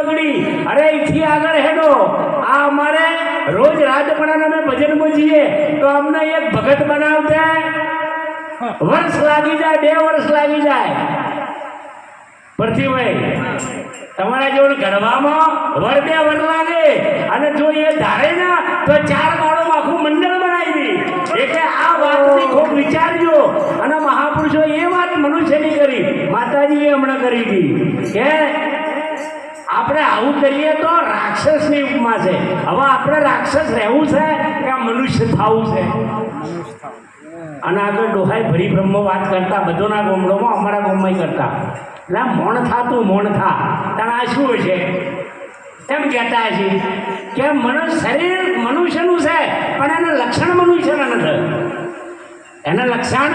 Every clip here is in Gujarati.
પગડી અરે અહીંથી આગળ હેડો. આ અમારે રોજ રાજપણાને અમે ભજન પૂછીએ તો અમને એક ભગત બનાવતે. વર્ષ લાગી જાય, બે વર્ષ લાગી જાય. પરથીભાઈ તમારા જેવું ઘડવામાં વર બે વર લાગે. અને જો એ ધારે ના, તો ચાર દાડોમાં આખું મંડળ બનાવી એટલે આ વાતની ખૂબ વિચારજો. અને મહાપુરુષો એ વાત મનુષ્યની કરી. માતાજીએ હમણાં કરી હતી કે આપણે આવું કરીએ તો રાક્ષસની ઉપમા છે. હવે આપણે રાક્ષસ રહેવું છે કે મનુષ્ય થવું છે? અને આગળ ડોહાઈ ભરી બ્રહ્મ વાત કરતા, બધોના ગોમડોમાં અમારા ગોમમાં કરતા. એટલે મોણ મોણ થાતું મોણ થા. તને આ શું છે એમ કહેતા છે કે મન શરીર મનુષ્યનું છે, પણ એના લક્ષણ મનુષ્યના નથી. એના લક્ષણ?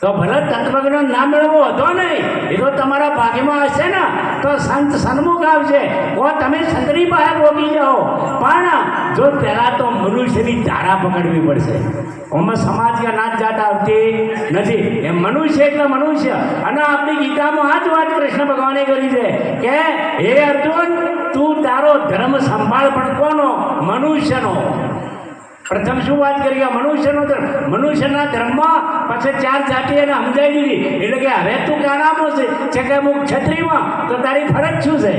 તો ભલે તત્વજ્ઞાન ના મેળવો હતો નહીં, એ તો તમારા ભાગ્યમાં હશે ને. તો સંત સન્મુખ આવશે ઓ, તમે સંતરી પાસે ભોગી જાઓ. પણ જો પહેલાં તો મનુષ્યની ધારા પકડવી પડશે. ઓમાં સમાજ કે નાત જાત આવતી નથી. એ મનુષ્ય એટલે મનુષ્ય. અને આપણી ગીતામાં આ જ વાત કૃષ્ણ ભગવાને કરી છે કે, હે અર્જુન, તું તારો ધર્મ સંભાળ પણ કોનો? મનુષ્યનો. પ્રથમ શું વાત કરી? કે મનુષ્યનો ધર્મ. મનુષ્યના ધર્મમાં પછી ચાર જાતિ એને સમજાવી દીધી. એટલે કે હવે તું કાણામાં છે? છે કે અમુક છત્રીમાં? તો તારી ફરજ શું છે?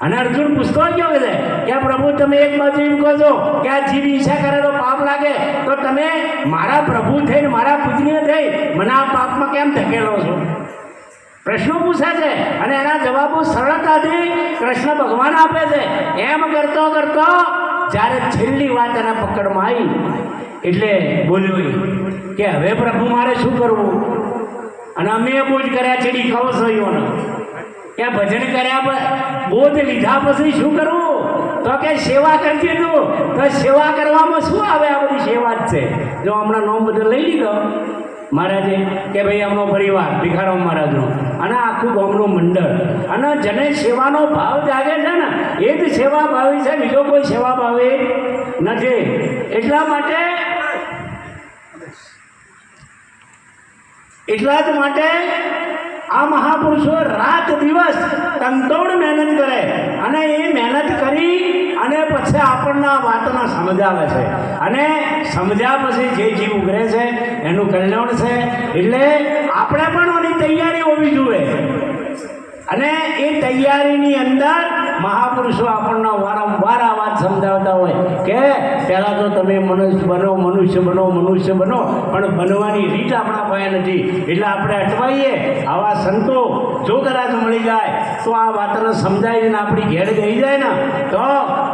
અને અર્જુન પૂછતો કેવો છે કે પ્રભુ તમે એક બાજુ એમ કહો છો કે આ જીવ ઈચ્છા કરે તો પાપ લાગે, તો તમે મારા પ્રભુ થઈને મારા પૂજનીય થઈ મને આ પાપમાં કેમ ધકેલો છો? પ્રશ્નો પૂછે છે અને એના જવાબો સરળતાથી કૃષ્ણ ભગવાન આપે છે. એમ કરતો કરતો જ્યારે છેલ્લી વાત એના પકડમાં આવી, એટલે બોલ્યો કે હવે પ્રભુ મારે શું કરવું? અને અમે બોજ કર્યા છેડી કવસોઈઓને કે ભજન કર્યા બોધ લીધા પછી શું કરવું? તો કે સેવા કરજે તું. તો સેવા કરવામાં શું આવે આ બધી સેવા જ છે? જો હમણાં નોમ બધો લઈ લીધો. મહારાજે કે ભાઈ અમનો પરિવાર ભિખારામ મહારાજનો. અને આખું ગામનું મંડળ. અને જેને સેવાનો ભાવ જાગે છે ને, એ જ સેવા ભાવી છે, બીજો કોઈ સેવા ભાવે નથી. એટલા માટે એટલા જ માટે આ મહાપુરુષો રાત દિવસ તંતોડ મહેનત કરે અને એ મહેનત કરી અને પછી આપણને આ વાતને સમજાવે છે. અને સમજ્યા પછી જે જીવ ઉઘરે છે, એનું કલ્યાણ છે. એટલે આપણે પણ એની તૈયારી હોવી જોઈએ. અને એ તૈયારીની અંદર મહાપુરુષો આપણને વારંવાર આ વાત સમજાવતા હોય કે પહેલાં તો તમે મનુષ્ય બનો મનુષ્ય બનો મનુષ્ય બનો, પણ બનવાની રીત આપણા પાસે નથી. એટલે આપણે અટવાઈએ, આવા સંતો જો કદાચ મળી જાય, તો આ વાતને સમજાવીને આપણી ઘેર ગઈ જાય ને, તો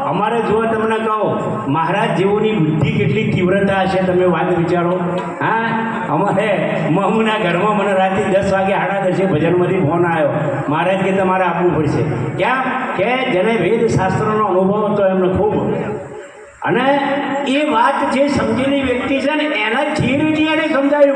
અમારે જો તમને કહું, મહારાજ જેઓની બુદ્ધિ કેટલી તીવ્રતા હશે તમે વાત વિચારો. હા? અમારે મહુના ઘરમાં મને રાતે દસ વાગે સાડા દસે ભજનમાંથી ફોન આવ્યો. મહારાજ કે તમારે આપવું પડશે. ક્યાં? કે જેને વેદ શાસ્ત્રનો અનુભવ હતો, એમને અને એ વાત જે સમજેલી વ્યક્તિ છે ને એના જે રીતે સમજાયું.